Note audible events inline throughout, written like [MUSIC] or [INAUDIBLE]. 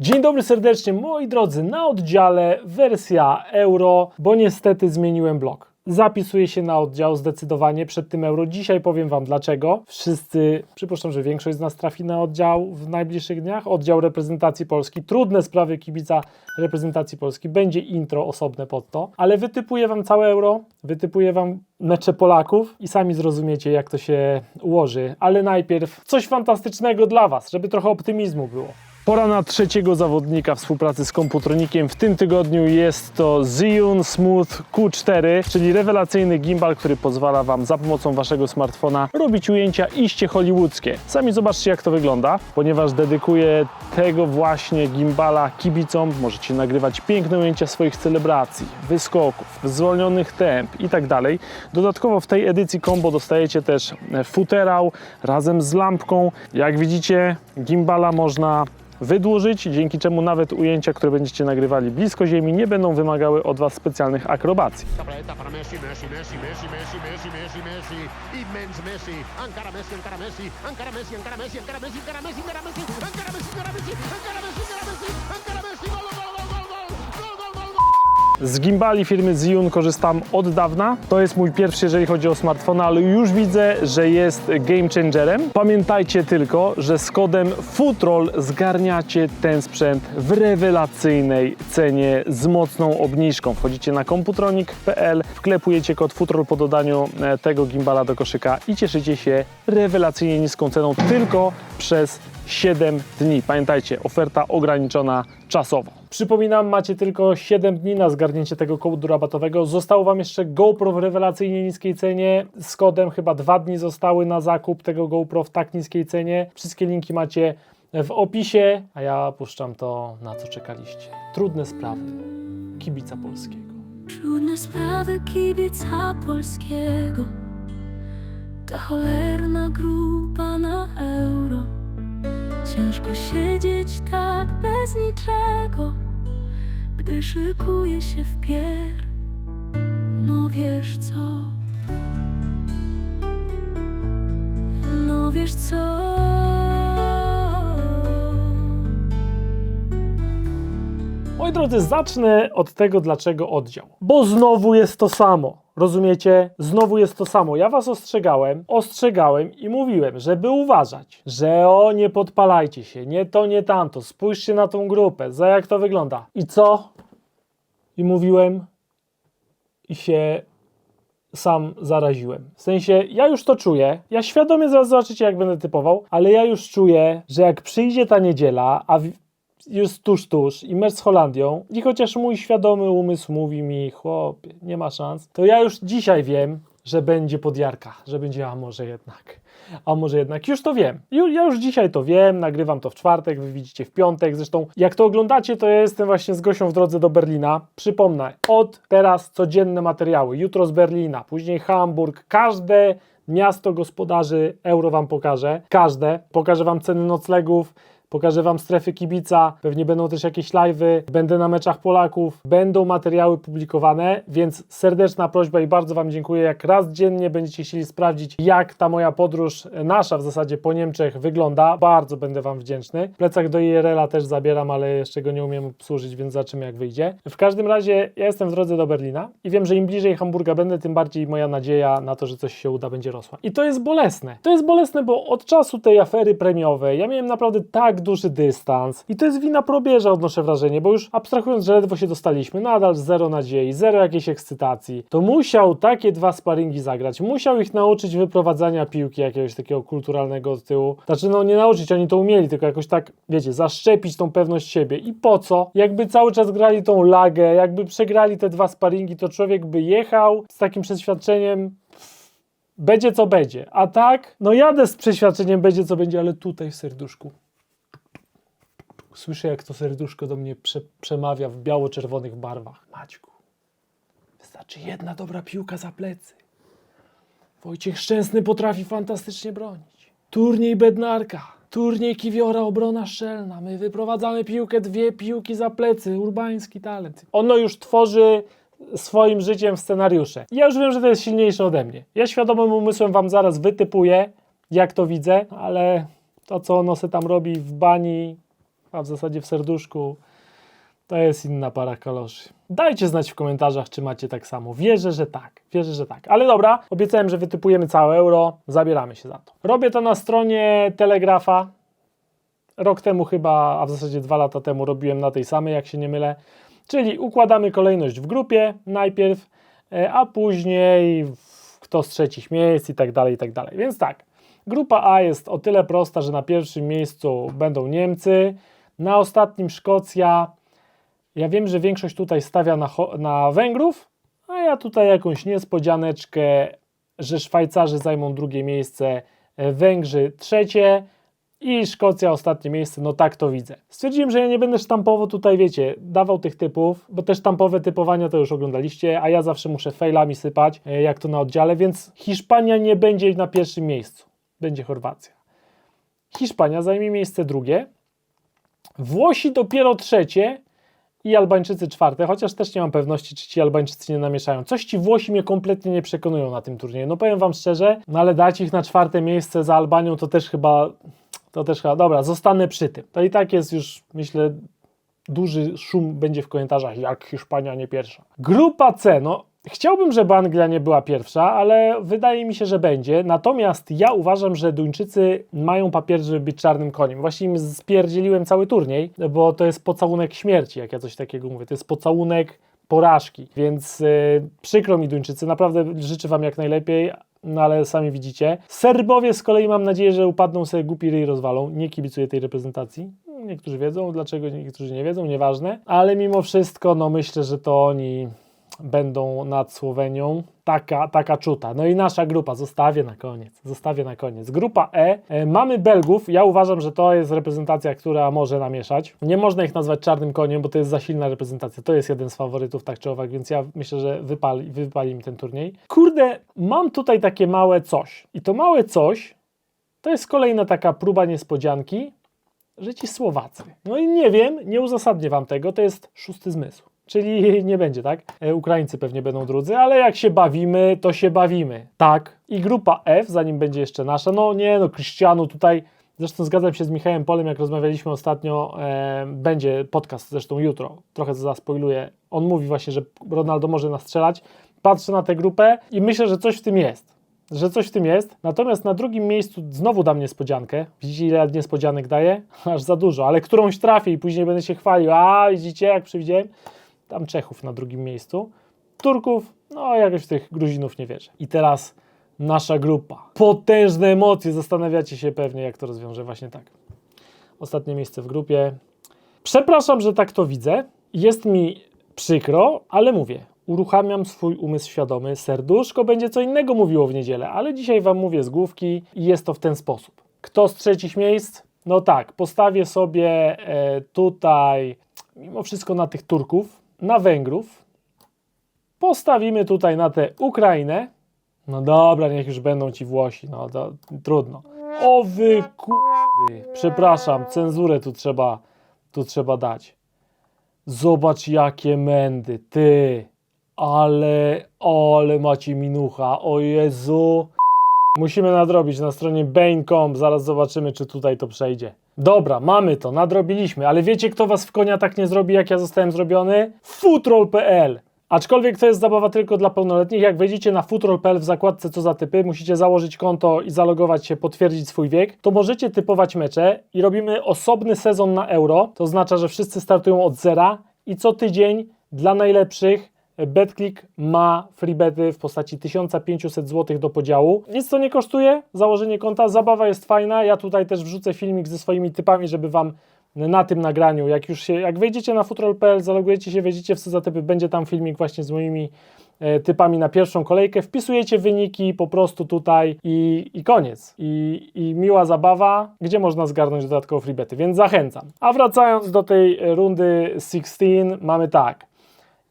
Dzień dobry serdecznie, moi drodzy, na oddziale wersja euro, bo niestety zmieniłem blok. Zapisuję się na oddział zdecydowanie przed tym euro. Dzisiaj powiem Wam dlaczego. Wszyscy, przypuszczam, że większość z nas trafi na oddział w najbliższych dniach. Oddział reprezentacji Polski. Trudne sprawy kibica reprezentacji Polski. Będzie intro osobne pod to, ale wytypuję Wam całe euro, wytypuję Wam mecze Polaków i sami zrozumiecie, jak to się ułoży. Ale najpierw coś fantastycznego dla Was, żeby trochę optymizmu było. Pora na trzeciego zawodnika współpracy z Komputronikiem. W tym tygodniu jest to Zhiyun Smooth Q4, czyli rewelacyjny gimbal, który pozwala Wam za pomocą Waszego smartfona robić ujęcia iście hollywoodzkie. Sami zobaczcie jak to wygląda, ponieważ dedykuję tego właśnie gimbala kibicom. Możecie nagrywać piękne ujęcia swoich celebracji, wyskoków, zwolnionych temp i tak dalej. Dodatkowo w tej edycji combo dostajecie też futerał razem z lampką. Jak widzicie, gimbala można wydłużyć, dzięki czemu nawet ujęcia, które będziecie nagrywali blisko Ziemi, nie będą wymagały od Was specjalnych akrobacji. La planeta para Messi, Messi, Messi, Messi, Messi, Messi, Messi, Messi, immens Messi, encara Messi, encara Messi, encara Messi, encara Messi, encara Messi, encara Messi, encara Messi, encara Messi, encara Messi, encara Messi, encara Messi, encara Messi, gol, gol, gol, gol, Z gimbali firmy Zhiyun korzystam od dawna. To jest mój pierwszy, jeżeli chodzi o smartfona, ale już widzę, że jest game changerem. Pamiętajcie tylko, że z kodem FUTROL zgarniacie ten sprzęt w rewelacyjnej cenie z mocną obniżką. Wchodzicie na komputronik.pl, wklepujecie kod FUTROL po dodaniu e, tego gimbala do koszyka i cieszycie się rewelacyjnie niską ceną tylko przez 7 dni. Pamiętajcie, oferta ograniczona czasowo. Przypominam, macie tylko 7 dni na zgarnięcie tego kodu rabatowego. Zostało Wam jeszcze GoPro w rewelacyjnie niskiej cenie. Z kodem chyba 2 dni zostały na zakup tego GoPro w tak niskiej cenie. Wszystkie linki macie w opisie, a ja puszczam to, na co czekaliście. Trudne sprawy kibica polskiego. Trudne sprawy kibica polskiego Ta cholerna grupa na euro Ciężko siedzieć tak bez niczego Gdy szykuje się w pier No wiesz co? No wiesz co Moi drodzy, zacznę od tego, dlaczego oddział. Bo znowu jest to samo. Rozumiecie? Znowu jest to samo. Ja was ostrzegałem, ostrzegałem i mówiłem, żeby uważać, że o nie podpalajcie się, nie to, nie tamto. Spójrzcie na tą grupę, za jak to wygląda. I co? I mówiłem i się sam zaraziłem. W sensie, ja już to czuję. Ja świadomie zaraz zobaczycie, jak będę typował, ale ja już czuję, że jak przyjdzie ta niedziela, a jest tuż, tuż. I mecz z Holandią. I chociaż mój świadomy umysł mówi mi, chłopie, nie ma szans, to ja już dzisiaj wiem, że będzie podjarka, że będzie, a może jednak, a może jednak, już to wiem, ja już dzisiaj to wiem, nagrywam to w czwartek, wy widzicie w piątek, zresztą jak to oglądacie, to ja jestem właśnie z Gosią w drodze do Berlina, przypomnę, od teraz codzienne materiały, jutro z Berlina, później Hamburg, każde miasto gospodarzy euro wam pokażę, każde, pokażę wam ceny noclegów, Pokażę Wam strefy kibica, pewnie będą też jakieś live'y, będę na meczach Polaków, będą materiały publikowane, więc serdeczna prośba i bardzo Wam dziękuję, jak raz dziennie będziecie chcieli sprawdzić, jak ta moja podróż, nasza w zasadzie po Niemczech wygląda, bardzo będę Wam wdzięczny. Plecak do IRL-a też zabieram, ale jeszcze go nie umiem obsłużyć, więc zobaczymy jak wyjdzie. W każdym razie ja jestem w drodze do Berlina i wiem, że im bliżej Hamburga będę, tym bardziej moja nadzieja na to, że coś się uda, będzie rosła. I to jest bolesne. To jest bolesne, bo od czasu tej afery premiowej ja miałem naprawdę tak duży dystans i to jest wina probierza, odnoszę wrażenie, bo już abstrahując, że ledwo się dostaliśmy, nadal zero nadziei, zero jakiejś ekscytacji, to musiał takie dwa sparingi zagrać, musiał ich nauczyć wyprowadzania piłki jakiegoś takiego kulturalnego od tyłu. Znaczy, no nie nauczyć, oni to umieli, tylko jakoś tak, wiecie, zaszczepić tą pewność siebie. I po co? Jakby cały czas grali tą lagę, jakby przegrali te dwa sparingi, to człowiek by jechał z takim przeświadczeniem, będzie co będzie. A tak, no jadę z przeświadczeniem, będzie co będzie, ale tutaj w serduszku. Słyszę, jak to serduszko do mnie prze, przemawia w biało-czerwonych barwach. Maćku, wystarczy jedna dobra piłka za plecy. Wojciech Szczęsny potrafi fantastycznie bronić. Turniej Bednarka, turniej Kiwiora, obrona szczelna. My wyprowadzamy piłkę, dwie piłki za plecy. Urbański talent. Ono już tworzy swoim życiem scenariusze. Ja już wiem, że to jest silniejsze ode mnie. Ja świadomym umysłem wam zaraz wytypuję, jak to widzę, ale to, co ono se tam robi w bani, a w zasadzie w serduszku to jest inna para kaloszy. Dajcie znać w komentarzach, czy macie tak samo. Wierzę, że tak. Wierzę, że tak. Ale dobra, obiecałem, że wytypujemy całe euro. Zabieramy się za to. Robię to na stronie Telegrafa. Rok temu chyba, a w zasadzie dwa lata temu robiłem na tej samej, jak się nie mylę. Czyli układamy kolejność w grupie najpierw, e, a później kto z trzecich miejsc i tak dalej, i tak dalej. Więc tak, grupa A jest o tyle prosta, że na pierwszym miejscu będą Niemcy, na ostatnim Szkocja. Ja wiem, że większość tutaj stawia na, na Węgrów, a ja tutaj jakąś niespodzianeczkę, że Szwajcarzy zajmą drugie miejsce, e, Węgrzy trzecie i Szkocja ostatnie miejsce, no tak to widzę. Stwierdziłem, że ja nie będę sztampowo tutaj, wiecie, dawał tych typów, bo te sztampowe typowania to już oglądaliście, a ja zawsze muszę failami sypać, e, jak to na oddziale, więc Hiszpania nie będzie na pierwszym miejscu, będzie Chorwacja. Hiszpania zajmie miejsce drugie, Włosi dopiero trzecie i Albańczycy czwarte, chociaż też nie mam pewności, czy ci Albańczycy nie namieszają. Coś ci Włosi mnie kompletnie nie przekonują na tym turnieju. No powiem wam szczerze, no ale dać ich na czwarte miejsce za Albanią to też chyba, to też chyba, dobra, zostanę przy tym. To i tak jest już, myślę, duży szum będzie w komentarzach, jak Hiszpania nie pierwsza. Grupa C, no chciałbym, żeby Anglia nie była pierwsza, ale wydaje mi się, że będzie. Natomiast ja uważam, że Duńczycy mają papier, żeby być czarnym koniem. Właśnie im spierdzieliłem cały turniej, bo to jest pocałunek śmierci, jak ja coś takiego mówię. To jest pocałunek porażki, więc yy, przykro mi Duńczycy, naprawdę życzę Wam jak najlepiej, no ale sami widzicie. Serbowie z kolei mam nadzieję, że upadną sobie głupi ryj rozwalą. Nie kibicuję tej reprezentacji. Niektórzy wiedzą, dlaczego niektórzy nie wiedzą, nieważne. Ale mimo wszystko, no myślę, że to oni będą nad Słowenią. Taka, taka czuta. No i nasza grupa, zostawię na koniec. Zostawię na koniec. Grupa E. E, Mamy Belgów. Ja uważam, że to jest reprezentacja, która może namieszać. Nie można ich nazwać czarnym koniem, bo to jest za silna reprezentacja. To jest jeden z faworytów, tak czy owak, więc ja myślę, że wypali, wypali mi ten turniej. Kurde, mam tutaj takie małe coś. I to małe coś to jest kolejna taka próba niespodzianki, że ci Słowacy. No i nie wiem, nie uzasadnię wam tego, to jest szósty zmysł. Czyli [LAUGHS] nie będzie, tak? E, Ukraińcy pewnie będą drudzy, ale jak się bawimy, to się bawimy. Tak. I grupa F, zanim będzie jeszcze nasza, no nie, no Cristiano tutaj, zresztą zgadzam się z Michałem Polem, jak rozmawialiśmy ostatnio, e, będzie podcast zresztą jutro, trochę zaspoiluję. On mówi właśnie, że Ronaldo może nas strzelać. Patrzę na tę grupę i myślę, że coś w tym jest że coś w tym jest. Natomiast na drugim miejscu znowu dam niespodziankę. Widzicie, ile niespodzianek daję? [LAUGHS] Aż za dużo, ale którąś trafię i później będę się chwalił. A, widzicie, jak przewidziałem? Tam Czechów na drugim miejscu. Turków, no jakoś w tych Gruzinów nie wierzę. I teraz nasza grupa. Potężne emocje. Zastanawiacie się pewnie, jak to rozwiążę. Właśnie tak. Ostatnie miejsce w grupie. Przepraszam, że tak to widzę. Jest mi przykro, ale mówię, uruchamiam swój umysł świadomy. Serduszko będzie co innego mówiło w niedzielę, ale dzisiaj Wam mówię z główki i jest to w ten sposób. Kto z trzecich miejsc? No tak, postawię sobie e, tutaj, mimo wszystko na tych Turków, na Węgrów. Postawimy tutaj na tę Ukrainę. No dobra, niech już będą ci Włosi, no to trudno. O wy przepraszam, cenzurę tu trzeba, tu trzeba dać. Zobacz jakie mędy, ty. Ale, ale macie minucha, o Jezu. Musimy nadrobić na stronie Bane.com, zaraz zobaczymy, czy tutaj to przejdzie. Dobra, mamy to, nadrobiliśmy, ale wiecie, kto was w konia tak nie zrobi, jak ja zostałem zrobiony? Futrol.pl Aczkolwiek to jest zabawa tylko dla pełnoletnich. Jak wejdziecie na futrol.pl w zakładce co za typy, musicie założyć konto i zalogować się, potwierdzić swój wiek, to możecie typować mecze i robimy osobny sezon na euro. To oznacza, że wszyscy startują od zera i co tydzień dla najlepszych BetClick ma freebety w postaci 1500 zł do podziału. Nic to nie kosztuje, założenie konta, zabawa jest fajna. Ja tutaj też wrzucę filmik ze swoimi typami, żeby Wam na tym nagraniu, jak już się, jak wejdziecie na futrol.pl, zalogujecie się, wejdziecie w typy, będzie tam filmik właśnie z moimi e, typami na pierwszą kolejkę, wpisujecie wyniki po prostu tutaj i, i koniec. I, I miła zabawa, gdzie można zgarnąć dodatkowo freebety, więc zachęcam. A wracając do tej rundy 16, mamy tak.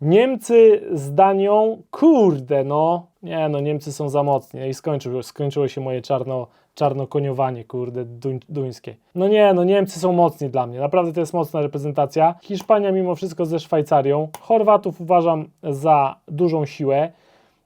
Niemcy z Danią, kurde no, nie no, Niemcy są za mocni. I skończyło, skończyło się moje czarno, czarnokoniowanie, kurde, duń, duńskie. No nie, no Niemcy są mocni dla mnie, naprawdę to jest mocna reprezentacja. Hiszpania mimo wszystko ze Szwajcarią, Chorwatów uważam za dużą siłę,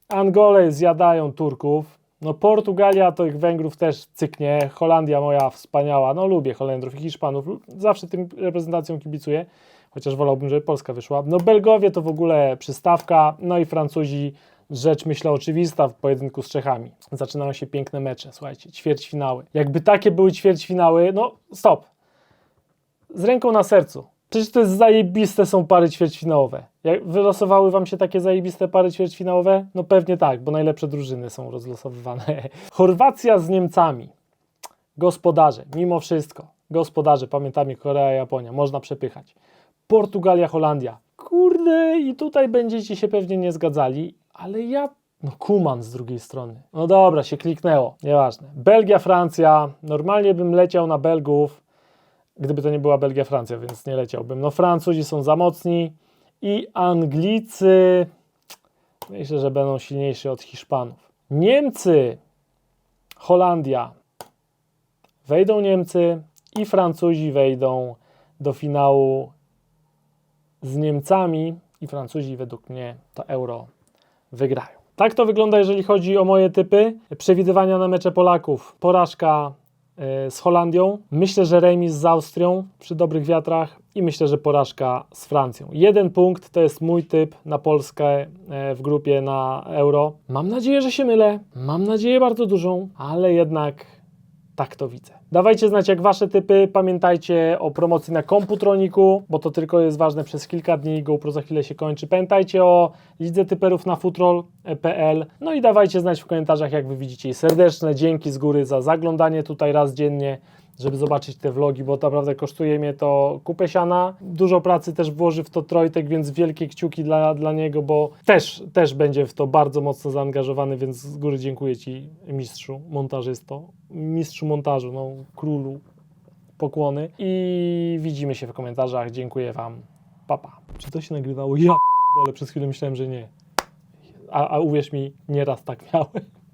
Angolę zjadają Turków, No Portugalia to ich Węgrów też cyknie, Holandia moja wspaniała, no lubię Holendrów i Hiszpanów, zawsze tym reprezentacjom kibicuję, chociaż wolałbym, żeby Polska wyszła. No Belgowie to w ogóle przystawka, no i Francuzi rzecz myślę oczywista w pojedynku z Czechami. Zaczynają się piękne mecze, słuchajcie, ćwierćfinały. Jakby takie były ćwierćfinały, no stop, z ręką na sercu. Przecież to jest zajebiste są pary ćwierćfinałowe. Jak wylosowały wam się takie zajebiste pary ćwierćfinałowe? No pewnie tak, bo najlepsze drużyny są rozlosowywane. [LAUGHS] Chorwacja z Niemcami. Gospodarze, mimo wszystko. Gospodarze, pamiętamy Korea, Japonia, można przepychać. Portugalia, Holandia. Kurde, i tutaj będziecie się pewnie nie zgadzali, ale ja no Kuman z drugiej strony. No dobra, się kliknęło, nieważne. Belgia, Francja. Normalnie bym leciał na Belgów, gdyby to nie była Belgia, Francja, więc nie leciałbym. No Francuzi są za mocni i Anglicy myślę, że będą silniejsi od Hiszpanów. Niemcy, Holandia. Wejdą Niemcy i Francuzi wejdą do finału z Niemcami i Francuzi według mnie to euro wygrają. Tak to wygląda, jeżeli chodzi o moje typy. Przewidywania na mecze Polaków. Porażka e, z Holandią. Myślę, że remis z Austrią przy dobrych wiatrach i myślę, że porażka z Francją. Jeden punkt to jest mój typ na Polskę e, w grupie na Euro. Mam nadzieję, że się mylę. Mam nadzieję bardzo dużą, ale jednak tak to widzę. Dawajcie znać, jak wasze typy. Pamiętajcie o promocji na Komputroniku, bo to tylko jest ważne przez kilka dni. GoPro za chwilę się kończy. Pamiętajcie o lidze typerów na futrol.pl. No i dawajcie znać w komentarzach, jak wy widzicie. Serdeczne dzięki z góry za zaglądanie tutaj raz dziennie, żeby zobaczyć te vlogi, bo naprawdę kosztuje mnie to kupę siana. Dużo pracy też włoży w to Trojtek, więc wielkie kciuki dla, dla niego, bo też, też będzie w to bardzo mocno zaangażowany, więc z góry dziękuję Ci, mistrzu, montażysto, mistrzu montażu, no królu, pokłony i widzimy się w komentarzach. Dziękuję Wam. Papa. Czy to się nagrywało? Ja ale przez chwilę myślałem, że nie. A, a uwierz mi, nieraz tak miałem.